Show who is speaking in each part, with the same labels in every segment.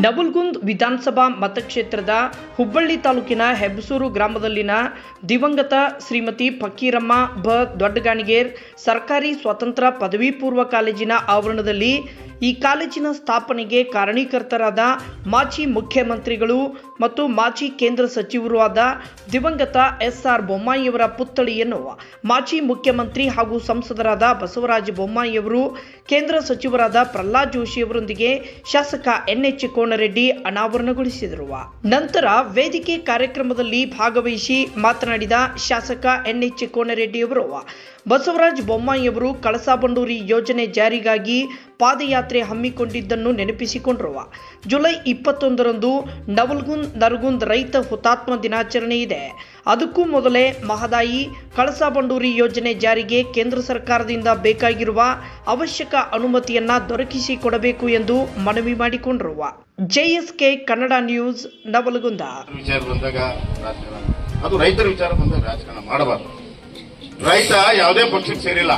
Speaker 1: ನವಲ್ಗುಂದ್ ವಿಧಾನಸಭಾ ಮತಕ್ಷೇತ್ರದ ಹುಬ್ಬಳ್ಳಿ ತಾಲೂಕಿನ ಹೆಬ್ಬಸೂರು ಗ್ರಾಮದಲ್ಲಿನ ದಿವಂಗತ ಶ್ರೀಮತಿ ಫಕ್ಕೀರಮ್ಮ ಬ ದೊಡ್ಡಗಾಣಿಗೇರ್ ಸರ್ಕಾರಿ ಸ್ವತಂತ್ರ ಪದವಿ ಪೂರ್ವ ಕಾಲೇಜಿನ ಆವರಣದಲ್ಲಿ ಈ ಕಾಲೇಜಿನ ಸ್ಥಾಪನೆಗೆ ಕಾರಣೀಕರ್ತರಾದ ಮಾಜಿ ಮುಖ್ಯಮಂತ್ರಿಗಳು ಮತ್ತು ಮಾಜಿ ಕೇಂದ್ರ ಸಚಿವರೂ ಆದ ದಿವಂಗತ ಎಸ್ ಆರ್ ಬೊಮ್ಮಾಯಿಯವರ ಪುತ್ಥಳಿಯನ್ನು ಮಾಜಿ ಮುಖ್ಯಮಂತ್ರಿ ಹಾಗೂ ಸಂಸದರಾದ ಬಸವರಾಜ ಬೊಮ್ಮಾಯಿಯವರು ಕೇಂದ್ರ ಸಚಿವರಾದ ಪ್ರಹ್ಲಾದ್ ಜೋಶಿಯವರೊಂದಿಗೆ ಶಾಸಕ ಎನ್ ಎಚ್ ಕೋನರೆಡ್ಡಿ ಅನಾವರಣಗೊಳಿಸಿದರು. ನಂತರ ವೇದಿಕೆ ಕಾರ್ಯಕ್ರಮದಲ್ಲಿ ಭಾಗವಹಿಸಿ ಮಾತನಾಡಿದ ಶಾಸಕ ಎನ್ ಎಚ್ ಕೋನರೆಡ್ಡಿಯವರು ಬಸವರಾಜ ಬೊಮ್ಮಾಯಿಯವರು ಕಳಸಾ ಬಂಡೂರಿ ಯೋಜನೆ ಜಾರಿಗಾಗಿ ಪಾದಯಾತ್ರೆ ಹಮ್ಮಿಕೊಂಡಿದ್ದನ್ನು ನೆನಪಿಸಿಕೊಂಡರು ಜುಲೈ ಇಪ್ಪತ್ತೊಂದರಂದು ನವಲ್ಗುಂದ್, ನರ್ಗುಂದ್ ರೈತ ಹುತಾತ್ಮ ದಿನಾಚರಣೆ ಇದೆ. ಅದಕ್ಕೂ ಮೊದಲೇ ಮಹದಾಯಿ, ಕಳಸಾ ಬಂಡೂರಿ ಯೋಜನೆ ಜಾರಿಗೆ ಕೇಂದ್ರ ಸರ್ಕಾರದಿಂದ ಬೇಕಾಗಿರುವ ಅವಶ್ಯಕ ಅನುಮತಿಯನ್ನ ದೊರಕಿಸಿಕೊಡಬೇಕು ಎಂದು ಮನವಿ ಮಾಡಿಕೊಂಡಿರುವ ಜೆಎಸ್ಕೆ ಕನ್ನಡ ನ್ಯೂಸ್ ನವಲಗುಂದ.
Speaker 2: ಅದು ರೈತರ ವಿಚಾರ ಬಂದಾಗ ರಾಜಕಾರಣ ಮಾಡಬಾರ್ದು. ರೈತ ಯಾವುದೇ ಪಕ್ಷಕ್ಕೆ ಸೇರಿಲ್ಲ.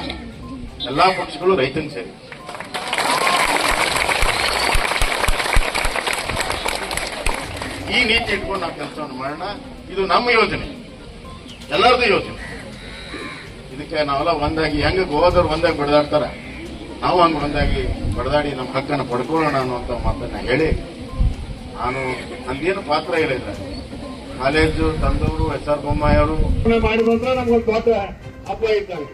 Speaker 2: ಎಲ್ಲಾ ಪಕ್ಷಗಳು ರೈತನ ಸೇರಿ. ಈ ನೀತಿ ಇಟ್ಕೊಂಡು ನಾವು ಕೆಲಸವನ್ನು ಮಾಡೋಣ. ಇದು ನಮ್ಮ ಯೋಜನೆ. ಎಲ್ಲರದ್ದು ಯೋಜನೆ. ಇದಕ್ಕೆ ನಾವೆಲ್ಲ ಒಂದಾಗಿ, ಹೆಂಗ ಗೋವಾದವ್ರು ಒಂದಾಗಿ ಬಡದಾಡ್ತಾರ? ನಾವು ಹಂಗೆ ಒಂದಾಗಿ ಬಡದಾಡಿ ನಮ್ಮ ಹಕ್ಕನ್ನು ಪಡ್ಕೊಳ್ಳೋಣ ಅನ್ನುವಂಥ ಮಾತನ್ನ ಹೇಳಿ, ನಾನು ನಂದೇನು ಪಾತ್ರ ಹೇಳಿಲ್ಲ. ಕಾಲೇಜು ತಂದವರು ಎಸ್ ಆರ್ ಬೊಮ್ಮಾಯಿ ಅವರು.
Speaker 3: ಮಾಡಿದ್ರೆ ನಮ್ಗೊಂದು ದೊಡ್ಡ ಹಬ್ಬ ಇದ್ದಾವೆ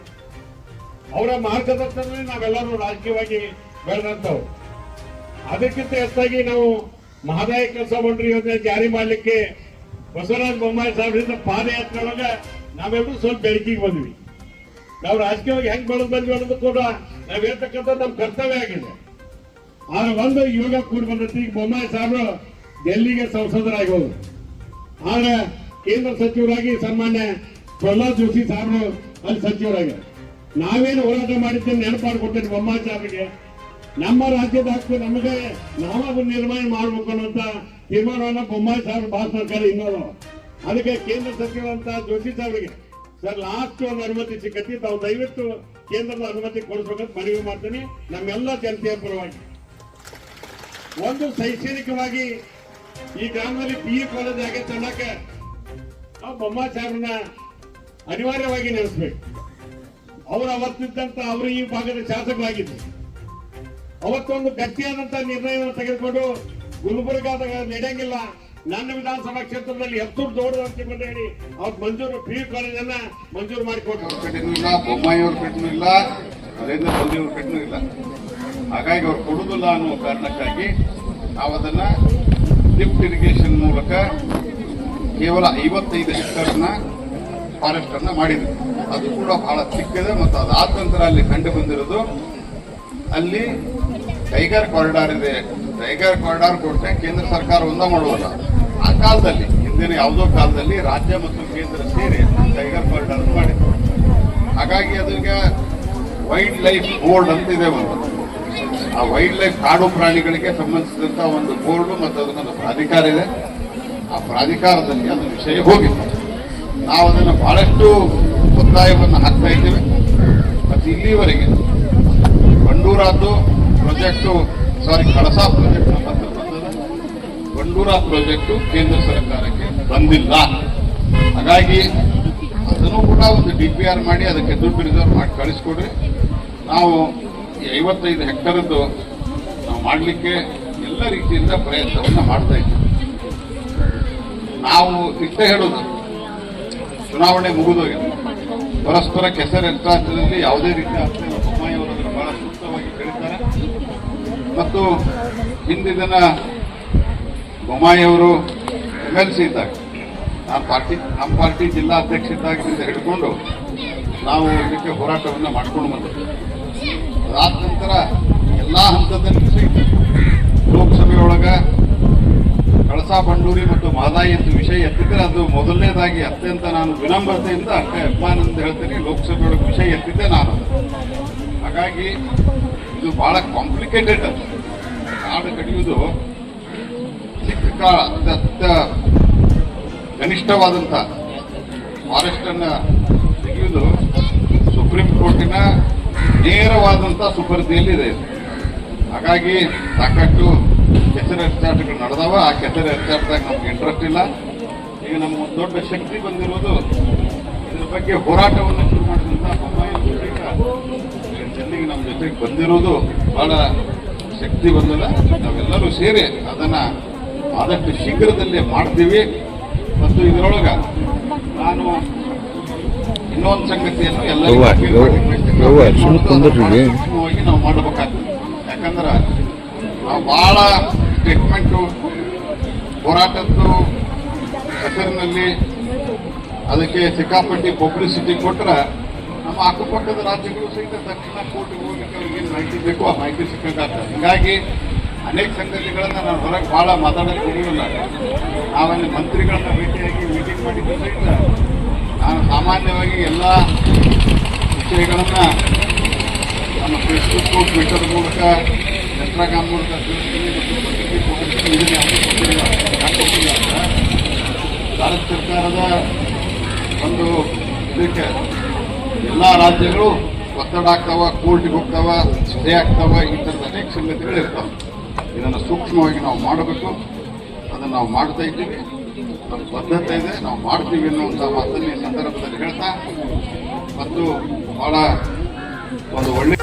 Speaker 3: ಅವರ ಮಾರ್ಗದರ್ಶನದಲ್ಲಿ ನಾವೆಲ್ಲರೂ ರಾಜಕೀಯವಾಗಿ ಬೆಳೆದಂತವು ಅದಕ್ಕಿಂತ ಹೆಚ್ಚಾಗಿ ನಾವು ಮಹದಾಯಿ ಕೆಲಸ ಮಾಡ್ರಿ ಯೋಜನೆ ಜಾರಿ ಮಾಡಲಿಕ್ಕೆ ಬಸವರಾಜ ಬೊಮ್ಮಾಯಿ ಸಾಹೇಬರಿಂದ ಪಾದಯಾತ್ರೆ ಒಳಗ ನಾವೆಲ್ಲರೂ ಸ್ವಲ್ಪ ಬೆಳಕಿಗೆ ಬಂದ್ವಿ. ನಾವು ರಾಜಕೀಯವಾಗಿ ಹೆಂಗ್ ಬೆಳೆದ್ ಬಂದ್ವಿ ಅನ್ನೋದು ಕೂಡ ನಾವ್ ಹೇಳ್ತಕ್ಕಂಥ ನಮ್ಮ ಕರ್ತವ್ಯ ಆಗಿದೆ. ಆದ್ರೆ ಒಂದು ಯೋಗ ಕೂಡಿ ಬಂದೈತಿ ಈಗ ಬೊಮ್ಮಾಯಿ ಸಾಹೇಬರು ಡೆಲ್ಲಿಗೆ ಸಂಸದರಾಗಿ ಹೋದ್ರು ಆದ್ರೆ ಕೇಂದ್ರ ಸಚಿವರಾಗಿ ಸನ್ಮಾನ್ಯ ಪ್ರಹ್ಲಾದ್ ಜೋಶಿ ಸಾಹೇಬರು ಅಲ್ಲಿ ಸಚಿವರಾಗಿದ್ದಾರೆ. ನಾವೇನು ಹೋರಾಟ ಮಾಡಿದ್ದೇನೆ ನೆನಪಾಡ್ಕೊಟ್ಟೇನೆ ಬೊಮ್ಮಾಯಿ ಸಾಹೇಬರಿಗೆ. ನಮ್ಮ ರಾಜ್ಯದ ಹಕ್ಕು ನಮಗೆ ನಾವು ನಿರ್ಮಾಣ ಮಾಡಬೇಕು ಅನ್ನುವಂತ ತೀರ್ಮಾನವನ್ನ ಬೊಮ್ಮಾಯಿ ಸಾರ್ ಭಾರತ ಸರ್ಕಾರ ಇನ್ನೋದು ಅದಕ್ಕೆ ಕೇಂದ್ರ ಸಚಿವರಂತ ಜೋಶಿ ಅವರಿಗೆ ಸರ್ ಲಾಸ್ಟ್ ಒಂದು ಅನುಮತಿ ಸಿಕ್ಕತ್ತಿ ತಾವು ದಯವಿಟ್ಟು ಕೇಂದ್ರದ ಅನುಮತಿ ಕೊಡಿಸ್ಬೇಕಂತ ಮನವಿ ಮಾಡ್ತೀನಿ. ನಮ್ಮೆಲ್ಲ ಜನತೆಯ ಪರವಾಗಿ. ಒಂದು ಶೈಕ್ಷಣಿಕವಾಗಿ ಈ ಗ್ರಾಮದಲ್ಲಿ ಪಿ ಯು ಕಾಲೇಜ್ ಆಗೈತೆ ಅನ್ನಕ್ಕೆ ನಾವು ಬೊಮ್ಮಾಯಿ ಸಾಹೇಬ್ರನ್ನ ಅನಿವಾರ್ಯವಾಗಿ ನೆನೆಸ್ಬೇಕು. ಅವರು ಅವತ್ತಿದ್ದಂತ ಅವರು ಈ ಭಾಗದ ಶಾಸಕರಾಗಿದ್ರು. ಅವತ್ತೊಂದು ಗಟ್ಟಿಯಾದಂತ ನಿರ್ಣಯವನ್ನು ತೆಗೆದುಕೊಂಡು ಗುಲ್ಬುರ್ಗಾದ ನಡೆಯಂಗಿಲ್ಲ. ನನ್ನ ವಿಧಾನಸಭಾ ಕ್ಷೇತ್ರದಲ್ಲಿ ಎತ್ತೂರು ದೊಡ್ಡ ಅಂತ ಹೇಳಿ, ಅವ್ರು ಮಂಜೂರು ಪಿ ಯು ಕಾಲೇಜನ್ನ ಮಂಜೂರು
Speaker 2: ಮಾಡಿಕೊಟ್ಟು ಇಲ್ಲ, ಬೊಮ್ಮಾಯಿ ಅವ್ರ ಇಲ್ಲ, ನರೇಂದ್ರ ಮೋದಿ ಅವ್ರ ಇಲ್ಲ. ಹಾಗಾಗಿ ಅವ್ರು ಕೊಡುದಿಲ್ಲ ಅನ್ನುವ ಕಾರಣಕ್ಕಾಗಿ ನಾವು ಅದನ್ನ ಲಿಫ್ಟ್ ಇರಿಗೇಷನ್ ಮೂಲಕ ಕೇವಲ ಐವತ್ತೈದು ಹೆಕ್ಟರ್ನ ಫಾರೆಸ್ಟ್ ಅನ್ನ ಮಾಡಿದ್ರು ಅದು ಕೂಡ ಬಹಳ ಚಿಕ್ಕದೆ ಮತ್ತು ಅದಾದ ನಂತರ ಅಲ್ಲಿ ಕಂಡು ಬಂದಿರೋದು, ಅಲ್ಲಿ ಟೈಗರ್ ಕಾರಿಡಾರ್ ಇದೆ. ಟೈಗರ್ ಕಾರಿಡಾರ್ ಕೊಟ್ಟರೆ ಕೇಂದ್ರ ಸರ್ಕಾರ ಒಂದ ಮಾಡುವುದಿಲ್ಲ ಆ ಕಾಲದಲ್ಲಿ, ಹಿಂದಿನ ಯಾವುದೋ ಕಾಲದಲ್ಲಿ ರಾಜ್ಯ ಮತ್ತು ಕೇಂದ್ರ ಸೇರಿ ಟೈಗರ್ ಕಾರಿಡಾರ್ ಮಾಡಿದ್ರು. ಹಾಗಾಗಿ ಅದಕ್ಕೆ ವೈಲ್ಡ್ ಲೈಫ್ ಬೋರ್ಡ್ ಅಂತ ಇದೆ ಒಂದು. ಆ ವೈಲ್ಡ್ ಲೈಫ್ ಕಾಡು ಪ್ರಾಣಿಗಳಿಗೆ ಸಂಬಂಧಿಸಿದಂತ ಒಂದು ಬೋರ್ಡ್ ಮತ್ತು ಅದಕ್ಕೊಂದು ಪ್ರಾಧಿಕಾರ ಇದೆ. ಆ ಪ್ರಾಧಿಕಾರದಲ್ಲಿ ಅದು ವಿಷಯ ಹೋಗಿತ್ತು. ನಾವು ಅದನ್ನು ಬಹಳಷ್ಟು ಒತ್ತಾಯವನ್ನು ಹಾಕ್ತಾ ಇದ್ದೇವೆ. ಮತ್ತು ಇಲ್ಲಿವರೆಗೆ ಬಂಡೂರಾದ್ದು project, sorry, Kalasa project Bandura project ಕೇಂದ್ರ ಸರ್ಕಾರಕ್ಕೆ ಬಂದಿಲ್ಲ. ಹಾಗಾಗಿ ಅದನ್ನು ಕೂಡ ಒಂದು ಡಿ ಪಿ ಆರ್ ಮಾಡಿ ಅದಕ್ಕೆ ದುಡ್ಡು ರಿಸರ್ವ್ ಮಾಡಿ ಕಳಿಸ್ಕೊಡ್ರಿ. ನಾವು ಐವತ್ತೈದು ಹೆಕ್ಟರದ್ದು ನಾವು ಮಾಡಲಿಕ್ಕೆ ಎಲ್ಲ ರೀತಿಯಿಂದ ಪ್ರಯತ್ನವನ್ನು ಮಾಡ್ತಾ ಇದ್ದೀವಿ. ನಾವು ಇಷ್ಟೇ ಹೇಳೋದು, ಚುನಾವಣೆ ಮುಗಿದೋಗಿದೆ. ಪರಸ್ಪರ ಕೆಸರೆತ್ತಾಟದಲ್ಲಿ ಯಾವುದೇ ರೀತಿಯ ಅರ್ಥವನ್ನು ಬೊಮ್ಮಾಯಿ ಅವರು ಅದನ್ನು ಬಹಳ ಸೂಕ್ತವಾಗಿ ಹೇಳಿದ್ದಾರೆ ಮತ್ತು ಹಿಂದಿನ ಬೊಮ್ಮಾಯಿ ಅವರು ಎಂ ಎಲ್ ಸಿ ಇದ್ದಾಗ ನಾನು ಪಾರ್ಟಿ ನಮ್ಮ ಪಾರ್ಟಿ ಜಿಲ್ಲಾ ಅಧ್ಯಕ್ಷ ಇದ್ದಾಗಿನಿಂದ ಹಿಡ್ಕೊಂಡು ನಾವು ಇದಕ್ಕೆ ಹೋರಾಟವನ್ನು ಮಾಡ್ಕೊಂಡು ಬಂದಿದ್ದೇವೆ ಅದಾದ ನಂತರ ಎಲ್ಲ ಹಂತದಲ್ಲಿ ಲೋಕಸಭೆಯೊಳಗೆ ಕಳಸಾ ಬಂಡೂರಿ ಮತ್ತು ಮಾದಾಯಿ ಅಂತ ವಿಷಯ ಎತ್ತಿದ್ರೆ ಅದು ಮೊದಲನೇದಾಗಿ ಅತ್ಯಂತ ನಾನು ವಿನಮ್ರತೆಯಿಂದ ಅಷ್ಟೇ ಅಂತ ಹೇಳ್ತೀನಿ ಲೋಕಸಭೆಯೊಳಗೆ ವಿಷಯ ಎತ್ತಿದ್ದೆ ನಾನು. ಹಾಗಾಗಿ ಇದು ಬಹಳ ಕಾಂಪ್ಲಿಕೇಟೆಡ್ ಅದು ಕಾಡು ಕಡಿಯುವುದು ಅತ್ಯಂತ ಕನಿಷ್ಠವಾದಂಥ ಅನ್ನ ತೆಗೆಯುವುದು ಸುಪ್ರೀಂ ಕೋರ್ಟಿನ ನೇರವಾದಂಥ ಸುಪರ್ದಿಯಲ್ಲಿ ಇದೆ ಹಾಗಾಗಿ ಸಾಕಷ್ಟು ಕೆಸರು ಹೆಚ್ಚಾಟಗಳು ನಡೆದವ, ಆ ಕೆಸರು ಹೆಚ್ಚಾಟದಾಗ ನಮ್ಗೆ ಇಂಟ್ರೆಸ್ಟ್ ಇಲ್ಲ. ಈಗ ನಮ್ಗೆ ಒಂದು ದೊಡ್ಡ ಶಕ್ತಿ ಬಂದಿರೋದು, ಇದ್ರ ಬಗ್ಗೆ ಹೋರಾಟವನ್ನು ಶುರು ಮಾಡಿದಂತ ಜನರಿಗೆ ನಮ್ಮ ಜೊತೆಗೆ ಬಂದಿರೋದು ಬಹಳ ಶಕ್ತಿ ಬಂದದ. ನಾವೆಲ್ಲರೂ ಸೇರಿ ಅದನ್ನ ಆದಷ್ಟು ಶೀಘ್ರದಲ್ಲೇ ಮಾಡ್ತೀವಿ. ಮತ್ತು ಇದರೊಳಗ ನಾನು ಇನ್ನೊಂದು ಸಂಗತಿಯನ್ನು ಎಲ್ಲರೂ ಸೂಕ್ಷ್ಮವಾಗಿ ನಾವು ಮಾಡಬೇಕಾಗ್ತದೆ. ಯಾಕಂದ್ರೆ ನಾವು ಬಹಳ ಟ್ರೀಟ್ಮೆಂಟ್ ಹೋರಾಟದ್ದು ಹೆಸರಿನಲ್ಲಿ ಅದಕ್ಕೆ ಸಿಕ್ಕಾಪಟ್ಟಿ ಪಬ್ಲಿಸಿಟಿ ಕೊಟ್ರೆ ನಮ್ಮ ಅಕ್ಕಪಕ್ಕದ ರಾಜ್ಯಗಳು ಸಹಿತ ತಕ್ಷಣ ಕೋರ್ಟ್ಗೆ ಹೋಗ್ಲಿಕ್ಕೆ ಅವ್ರಿಗೆ ಏನು ಮಾಹಿತಿ ಬೇಕು, ಆ ಮಾಹಿತಿ ಸಿಕ್ಕಂಗಾಗ್ತದೆ ಹೀಗಾಗಿ ಅನೇಕ ಸಂಗತಿಗಳನ್ನು ನಾನು ಹೊರಗೆ ಭಾಳ ಮಾತಾಡೋಕ್ಕೆ ಹೋಗಿಲ್ಲ ನಾವಲ್ಲಿ ಮಂತ್ರಿಗಳನ್ನ ಭೇಟಿಯಾಗಿ ಮೀಟಿಂಗ್ ಮಾಡಿದ್ದು ಸಹಿತ ನಾನು ಸಾಮಾನ್ಯವಾಗಿ ಎಲ್ಲ ವಿಷಯಗಳನ್ನು ನಮ್ಮ ಫೇಸ್ಬುಕ್ ಟ್ವಿಟರ್ ಮೂಲಕ ಇನ್ಸ್ಟಾಗ್ರಾಮ್ ಮೂಲಕ ಭಾರತ ಸರ್ಕಾರದ ಒಂದು ಇದಕ್ಕೆ ಎಲ್ಲ ರಾಜ್ಯಗಳು ಒತ್ತಡ ಆಗ್ತಾವ, ಕೋರ್ಟ್ಗೆ ಹೋಗ್ತಾವ ಸ್ಟೇ ಆಗ್ತಾವ, ಈ ಥರದ ಅನೇಕ ಸಂಗತಿಗಳು ಇರ್ತಾವೆ. ಇದನ್ನು ಸೂಕ್ಷ್ಮವಾಗಿ ನಾವು ಮಾಡಬೇಕು. ಅದನ್ನು ನಾವು ಮಾಡ್ತಾ ಇದ್ದೀವಿ. ನಮ್ಮ ಬದ್ಧತೆ ಇದೆ. ನಾವು ಮಾಡ್ತೀವಿ ಅನ್ನುವಂಥ ಮಾತನ್ನು ಈ ಸಂದರ್ಭದಲ್ಲಿ ಹೇಳ್ತಾ, ಮತ್ತು ಭಾಳ ಒಂದು ಒಳ್ಳೆ